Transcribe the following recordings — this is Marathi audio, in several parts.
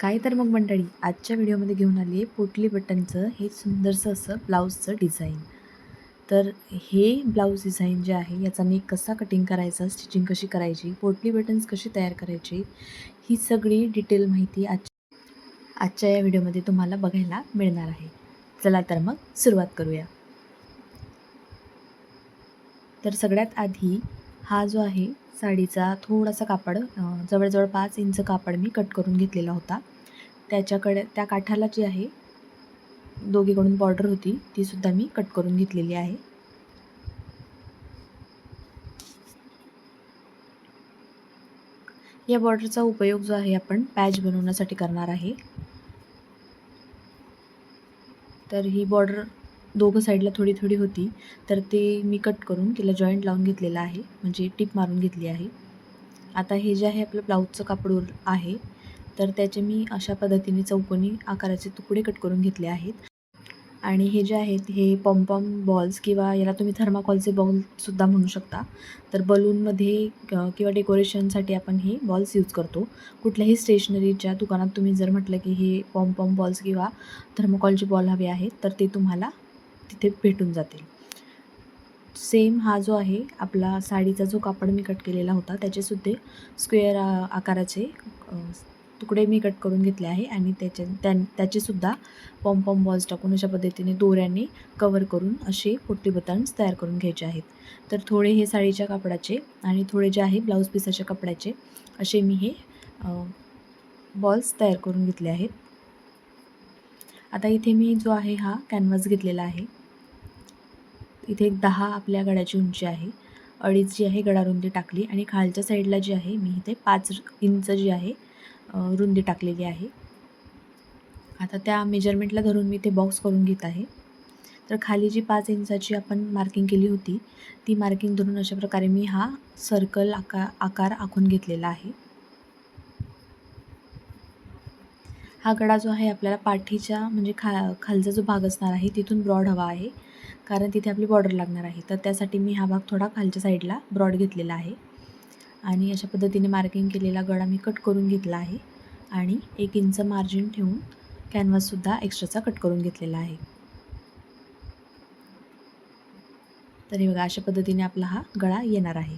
काय तर मग मंडळी आजच्या व्हिडिओमध्ये घेऊन आली आहे पोटली बटनचं हे सुंदरसं असं ब्लाऊजचं डिझाईन. तर हे ब्लाऊज डिझाईन जे आहे याचा नेक कसा कटिंग करायचा स्टिचिंग कशी करायची पोटली बटन्स कशी तयार करायची ही सगळी डिटेल माहिती आज आजच्या या व्हिडिओमध्ये तुम्हाला बघायला मिळणार आहे. चला तर मग सुरुवात करूया. तर सगळ्यात आधी हा जो आहे साडीचा थोडासा कापड जवळजवळ पाच इंच कापड मी कट करून घेतलेला होता. त्याच्याकडे त्या काठाला जी आहे दोघीकडून बॉर्डर होती ती सुद्धा मी कट करून घेतलेली आहे. या बॉर्डरचा उपयोग जो आहे आपण पॅच बनवण्यासाठी करणार आहे. तर ही बॉर्डर दोघं साईडला थोडी थोडी होती. तर ते मी कट करून तिला जॉईंट लावून घेतलेलं आहे. म्हणजे टिप मारून घेतली आहे. आता हे जे आहे आपलं ब्लाऊजचं कापड आहे तर त्याचे मी अशा पद्धतीने चौकोनी आकाराचे तुकडे कट करून घेतले आहेत. आणि हे जे आहेत हे पॉम्पॉम बॉल्स किंवा याला तुम्ही थर्माकॉलचे बॉलसुद्धा म्हणू शकता. तर बलूनमध्ये क- किंवा डेकोरेशनसाठी आपण हे बॉल्स यूज करतो. कुठल्याही स्टेशनरीच्या दुकानात तुम्ही जर म्हटलं की हे पॉम्पॉम बॉल्स किंवा थर्मोकॉलचे बॉल हवे आहेत तर ते तुम्हाला तिथे भेटून जातील. सेम हा जो आहे आपला साडीचा जो कापड मी कट केलेला होता त्याचेसुद्धा स्क्वेअर आकाराचे तुकडे मी कट करून घेतले आहे आणि त्याचे त्या त्याचेसुद्धा पॉम्पॉम बॉल्स टाकून अशा पद्धतीने दोऱ्याने कवर करून असे पोटली बटन्स तयार करून घ्यायचे आहेत. तर थोडे हे साडीच्या कापडाचे आणि थोडे जे आहे ब्लाऊज पिसाच्या कपड्याचे असे मी हे बॉल्स तयार करून घेतले आहेत. आता इथे मी जो आहे हा कॅनव्हास घेतलेला आहे. इथे एक दहा आपल्या गळ्याची उंची आहे. अडीच जी आहे गळारुंदी टाकली आणि खालच्या साईडला जी आहे मी इथे पाच इंच जी आहे रुंदी टाकलेली आहे. आता त्या मेजरमेंटला धरून मी ते बॉक्स करून घेत आहे. तर खाली जी पाच इंचाची आपण मार्किंग केली होती ती मार्किंग धरून अशा प्रकारे मी हा सर्कल आका आकार आखून घेतलेला आहे. हा गडा जो आहे आपल्याला पाठीच्या म्हणजे खा खालचा जो भाग असणार आहे तिथून ब्रॉड हवा आहे. कारण तिथे आपली बॉर्डर लागणार आहे. तर त्यासाठी मी हा भाग थोडा खालच्या साईडला ब्रॉड घेतलेला आहे. आणि अशा पद्धतीने मार्किंग केलेला गळा मी कट करून घेतला आहे. आणि एक इंच मार्जिन ठेवून कॅनव्हाससुद्धा एक्स्ट्राचा कट करून घेतलेला आहे. तर हे बघा अशा पद्धतीने आपला हा गळा येणार आहे.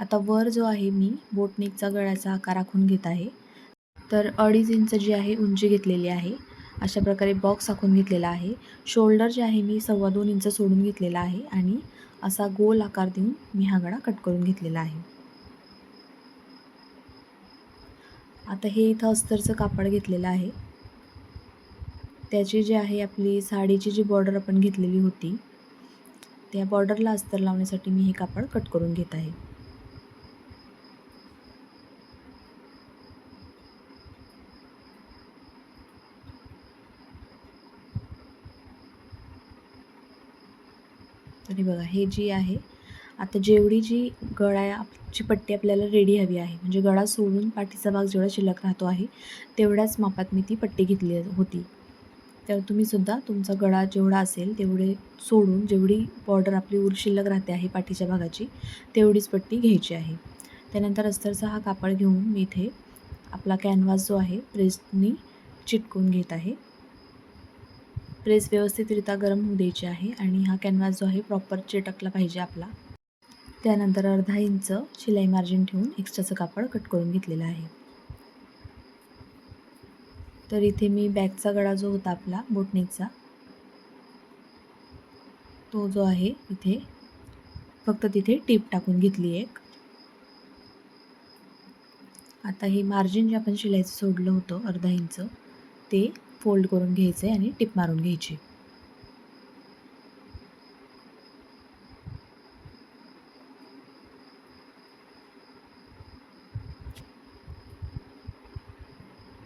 आता वर जो आहे मी बोटनेकचा गळ्याचा आकार आखून घेत आहे. तर अडीच इंच जी आहे उंची घेतलेली आहे. अशा प्रकारे बॉक्स आखून घेतलेला आहे. शोल्डर जे आहे मी सव्वा दोन इंच सोडून घेतलेला आहे आणि असा गोल आकार देऊन मी हा गळा कट करून घेतलेला आहे. आता हे इथं अस्तरचं कापड घेतलेलं आहे. त्याची जी आहे आपली साडीची जी बॉर्डर आपण घेतलेली होती त्या बॉर्डरला अस्तर लावण्यासाठी मी हे कापड कट करून घेत आहे. तरी बघा हे जी आहे आता जेवढी जी गळ्याची पट्टी आपल्याला रेडी हवी आहे म्हणजे गळा सोडून पाठीचा भाग जेवढा शिल्लक राहतो आहे तेवढ्याच मापात मी ती पट्टी घेतली होती. तर तुम्हीसुद्धा तुमचा गळा जेवढा असेल तेवढे सोडून जेवढी बॉर्डर आपली उर शिल्लक राहते आहे पाठीच्या भागाची तेवढीच पट्टी घ्यायची आहे. त्यानंतर अस्तरचा हा कापड घेऊन मी इथे आपला कॅनव्हास जो आहे प्रेसनी चिटकून घेत आहे. प्रेस व्यवस्थितरित्या गरम होऊ द्यायची आहे आणि हा कॅनव्हास जो आहे प्रॉपर चिटकला पाहिजे आपला. त्यानंतर अर्धा इंच शिलाई मार्जिन ठेवून एक्स्ट्राचं कापड कट करून घेतलेलं आहे. तर इथे मी बॅकचा गळा जो होता आपला बोटनेकचा तो जो आहे इथे फक्त तिथे टीप टाकून घेतली एक. आता हे मार्जिन जे आपण शिलाईचं सोडलं होतं अर्धा इंच ते फोल्ड करून घ्यायचं आहे आणि टिप मारून घ्यायची.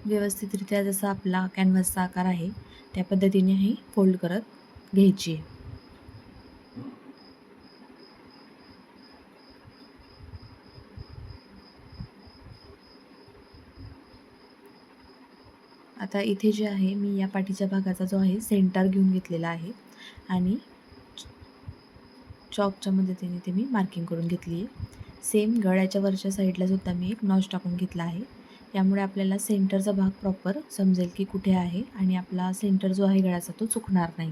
व्यवस्थितरित्या जसा आपला कॅनव्हासचा आकार आहे त्या पद्धतीने ही फोल्ड करत घ्यायची. आहे आता इथे जे आहे मी या पाठीच्या भागाचा जो आहे सेंटर घेऊन घेतलेला आहे. आणि चॉकच्या मदतीने ते मी मार्किंग करून घेतली आहे. सेम गळ्याच्या वरच्या साईडला सुद्धा मी एक नॉच टाकून घेतला आहे. यामुळे आपल्याला सेंटरचा भाग प्रॉपर समजेल की कुठे आहे आणि आपला सेंटर जो आहे गळ्याचा तो चुकणार नाही.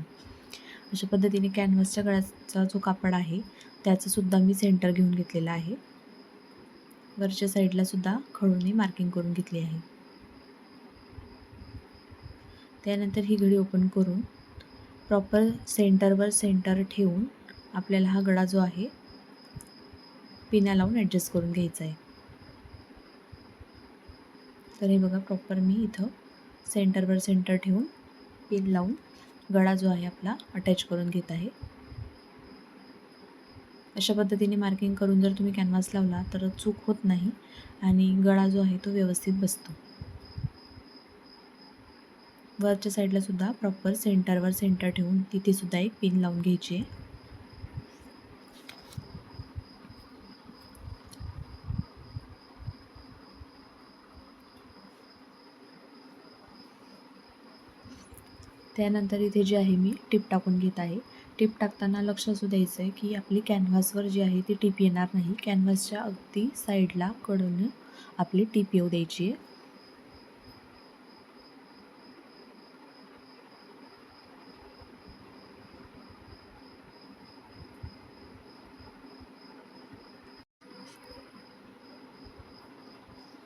अशा पद्धतीने कॅनव्हासच्या गळ्याचा जो कापड आहे त्याचंसुद्धा मी सेंटर घेऊन घेतलेला आहे. वरच्या साईडला सुद्धा खडूने मार्किंग करून घेतली आहे. त्यानंतर ही घडी ओपन करून प्रॉपर सेंटरवर सेंटर ठेवून आपल्याला हा गळा जो आहे पिना लावून ॲडजस्ट करून घ्यायचा आहे. तर हे बघा प्रॉपर मी इथं सेंटरवर सेंटर ठेवून पिन लावून गळा जो आहे आपला अटॅच करून घेत आहे. अशा पद्धतीने मार्किंग करून जर तुम्ही कॅनव्हास लावला तर चूक होत नाही आणि गळा जो आहे तो व्यवस्थित बसतो. वरच्या साईडला सुद्धा प्रॉपर सेंटरवर सेंटर ठेवून तिथे सुद्धा एक पिन लावून घ्यायची आहे. त्यानंतर इथे जे आहे मी टिप टाकून घेत आहे. टिप टाकताना लक्ष असू द्यायचं आहे की आपली कॅनव्हासवर जी आहे ती टिप येणार नाही. कॅनव्हासच्या अगदी साईडला कडून आपली टिप येऊ द्यायची आहे.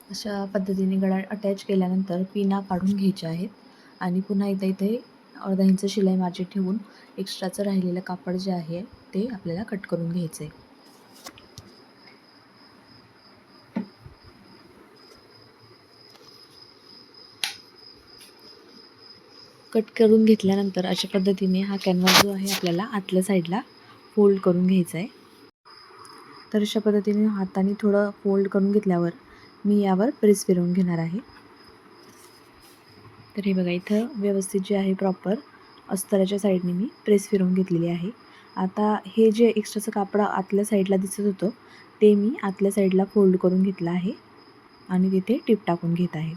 अशा पद्धतीने गळा अटॅच केल्यानंतर पिना काढून घ्यायच्या आहेत. आणि पुन्हा इथे इथे अर्धा इंच शिलाई मार्जिन ठेवून एक्स्ट्राचं राहिलेलं कापड जे आहे ते आपल्याला कट करून घ्यायचं आहे कट करून घेतल्यानंतर अशा पद्धतीने हा कॅनव्हास जो आहे आपल्याला आतल्या साईडला फोल्ड करून घ्यायचा आहे तर अशा पद्धतीने हाताने थोडं फोल्ड करून घेतल्यावर मी यावर प्रेस फिरवून घेणार आहे. तर हे बघा इथं व्यवस्थित जे आहे प्रॉपर अस्तराच्या साईडने मी प्रेस फिरवून घेतलेली आहे. आता हे जे एक्स्ट्राचं कापड आतल्या साईडला दिसत होतं ते मी आतल्या साईडला फोल्ड करून घेतलं आहे आणि तिथे टिप टाकून घेत आहे.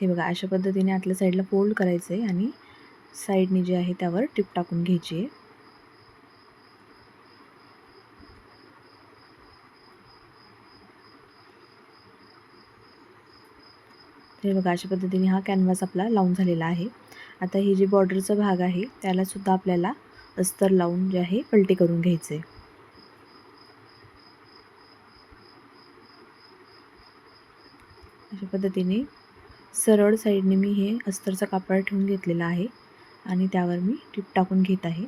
हे बघा अशा पद्धतीने आतल्या साईडला फोल्ड करायचं आहे आणि साईडने जे आहे त्यावर टिप टाकून घ्यायची आहे. हे बघा अशा पद्धतीने हा कॅनव्हास आपला लावून झालेला आहे. आता ही जी बॉर्डरचा भाग आहे त्यालासुद्धा आपल्याला अस्तर लावून जे आहे पलटी करून घ्यायचे अशा पद्धतीने सरळ साईडने मी हे अस्तरचं कापड ठेवून घेतलेलं आहे आणि त्यावर मी टिप टाकून घेत आहे.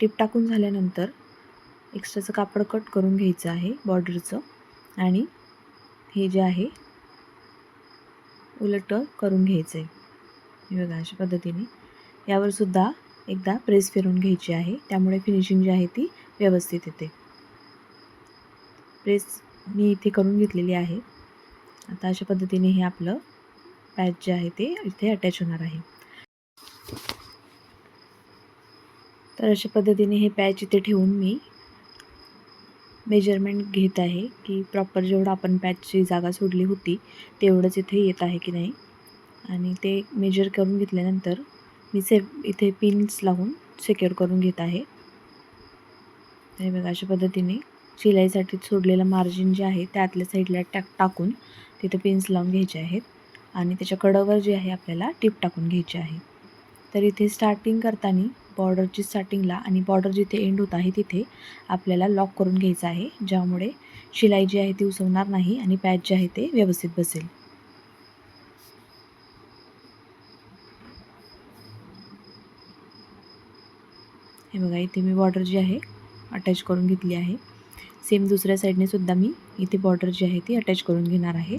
टिप टाकून झाल्यानंतर एक्स्ट्राचं कापड कट करून घ्यायचं आहे बॉर्डरचं आणि हे जे आहे उलट करून घ्यायचं. आहे बघा अशा पद्धतीने. यावर सुद्धा एकदा प्रेस फिरून घ्यायची आहे. त्यामुळे फिनिशिंग जी आहे ती व्यवस्थित येते. प्रेस मी इथे करून घेतलेली आहे. आता अशा पद्धतीने हे आपलं पॅच जे आहे ते इथे अटॅच होणार आहे. तर अशा पद्धतीने हे पॅच इथे ठेवून मी मेजरमेंट घेत आहे की प्रॉपर जेवढं आपण पॅचची जागा सोडली होती तेवढंच इथे येत आहे की नाही. आणि ते मेजर करून घेतल्यानंतर मी से इथे पिन्स लावून सेक्युअर करून घेत आहे. हे बघा अशा पद्धतीने शिलाईसाठी सोडलेलं मार्जिन जे आहे त्यातल्या साईडला टाक टाकून तिथे पिन्स लावून घ्यायचे आहेत. आणि त्याच्या कडवर जे आहे आपल्याला टिप टाकून घ्यायची आहे. तर इथे स्टार्टिंग करताना बॉर्डरची स्टार्टिंगला आणि बॉर्डर जिथे एंड होत आहे तिथे आपल्याला लॉक करून घ्यायचं आहे ज्यामुळे शिलाई जी आहे ती उसवणार नाही आणि पॅच जे आहे ते व्यवस्थित बसेल. हे बघा इथे मी बॉर्डर जी आहे अटॅच करून घेतली आहे. सेम दुसऱ्या साईडने सुद्धा मी इथे बॉर्डर जी आहे ती अटॅच करून घेणार आहे.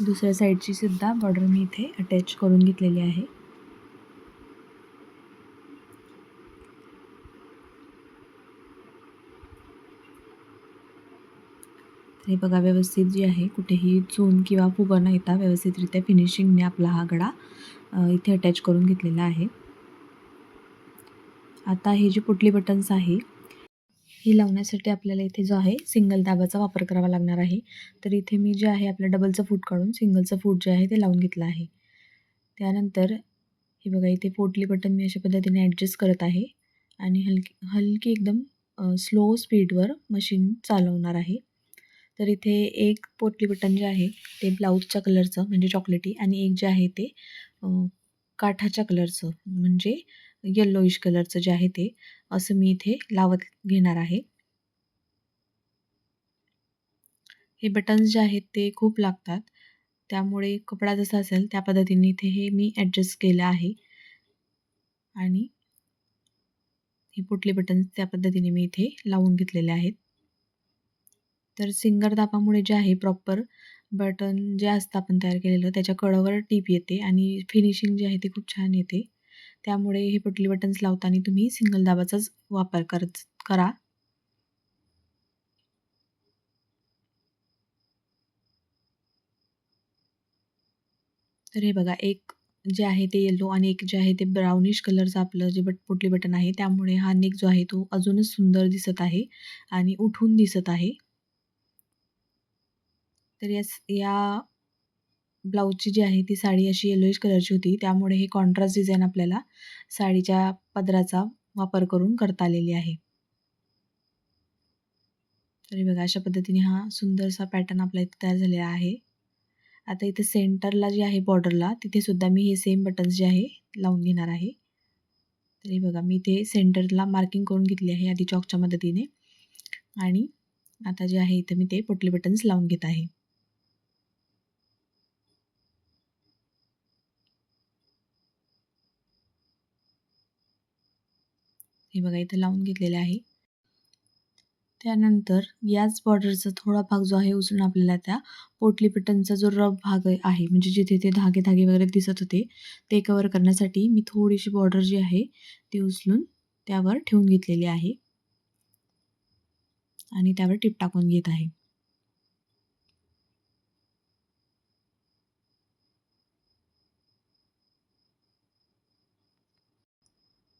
दुसऱ्या साईडची सुद्धा बॉर्डर मी इथे अटॅच करून घेतलेली आहे. हे बघा व्यवस्थित जी आहे कुठेही चून किंवा फुगा न येता व्यवस्थितरित्या फिनिशिंगने आपला हा गडा इथे अटॅच करून घेतलेला आहे. आता हे जे पुटली बटन्स आहे हे लावण्यासाठी आपल्याला इथे जो आहे सिंगल दाबाचा वापर करावा लागणार आहे. तर इथे मी जे आहे आपलं डबलचं फूट काढून सिंगलचं फूट जे आहे ते लावून घेतलं आहे. त्यानंतर हे बघा इथे पोटली बटन मी अशा पद्धतीने ॲडजस्ट करत आहे. आणि हलकी हलकी एकदम स्लो स्पीडवर मशीन चालवणार आहे. तर इथे एक पोटली बटन जे आहे ते ब्लाऊजच्या कलरचं म्हणजे चॉकलेटी आणि एक जे आहे ते काठाच्या कलरचं म्हणजे येल्लोइश कलरचं जे आहे ते असं मी इथे लावत घेणार आहे. हे बटन्स जे आहेत ते खूप लागतात. त्यामुळे कपडा जसा असेल त्या पद्धतीने इथे हे मी ॲडजस्ट केलं आहे. आणि हे पुटले बटन्स त्या पद्धतीने मी इथे लावून घेतलेले आहेत. तर सिंगर दाबामुळे जे आहे प्रॉपर बटन जे असतं आपण तयार केलेलं त्याच्या कडावर टीप येते आणि फिनिशिंग जे आहे ते खूप छान येते. त्यामुळे हे पुटली बटन्स लावताना तुम्ही सिंगल दाबाचाच वापर करत करा. तर हे बघा एक जे आहे ते येलो आणि एक जे आहे ते ब्राउनिश कलरचं आपलं जे बट पुटली बटन आहे त्यामुळे हा नेक जो आहे तो अजूनच सुंदर दिसत आहे आणि उठून दिसत आहे. तर या या ब्लाऊजची जी आहे ती साडी अशी येलोइश कलरची होती. त्यामुळे हे कॉन्ट्रास्ट डिझाईन आपल्याला साडीच्या पदराचा वापर करून करता आलेली आहे. तरी बघा अशा पद्धतीने हा सुंदरसा पॅटर्न आपला इथे तयार झालेला आहे. आता इथे सेंटरला जे आहे बॉर्डरला तिथे सुद्धा मी हे सेम बटन्स जे आहे लावून घेणार आहे. तरी बघा मी इथे सेंटरला मार्किंग करून घेतली आहे आधी चॉकच्या मदतीने. आणि आता जे आहे इथे मी ते पोटली बटन्स लावून घेत आहे. हे बघा इथं लावून घेतलेले आहे. त्यानंतर याच बॉर्डरचा थोडा भाग जो आहे उचलून आपल्याला त्या पोटली पट्ट्यांचा जो रब भाग आहे म्हणजे जिथे ते धागे धागे वगैरे दिसत होते ते कवर करण्यासाठी मी थोडीशी बॉर्डर जी आहे ती उचलून त्यावर ठेवून घेतलेली आहे. आणि त्यावर टिप टाकून घेत आहे.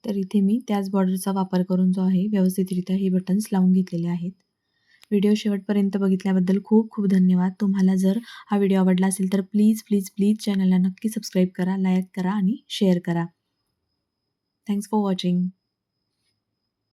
तर इथे मी त्याच बॉर्डरचा वापर करून जो आहे व्यवस्थितरित्या हे बटन्स लावून घेतलेले आहेत. व्हिडिओ शेवटपर्यंत बघितल्याबद्दल खूप खूप धन्यवाद. तुम्हाला जर हा व्हिडिओ आवडला असेल तर प्लीज प्लीज प्लीज चॅनलला नक्की सबस्क्राईब करा लाईक करा आणि शेअर करा. Thanks for watching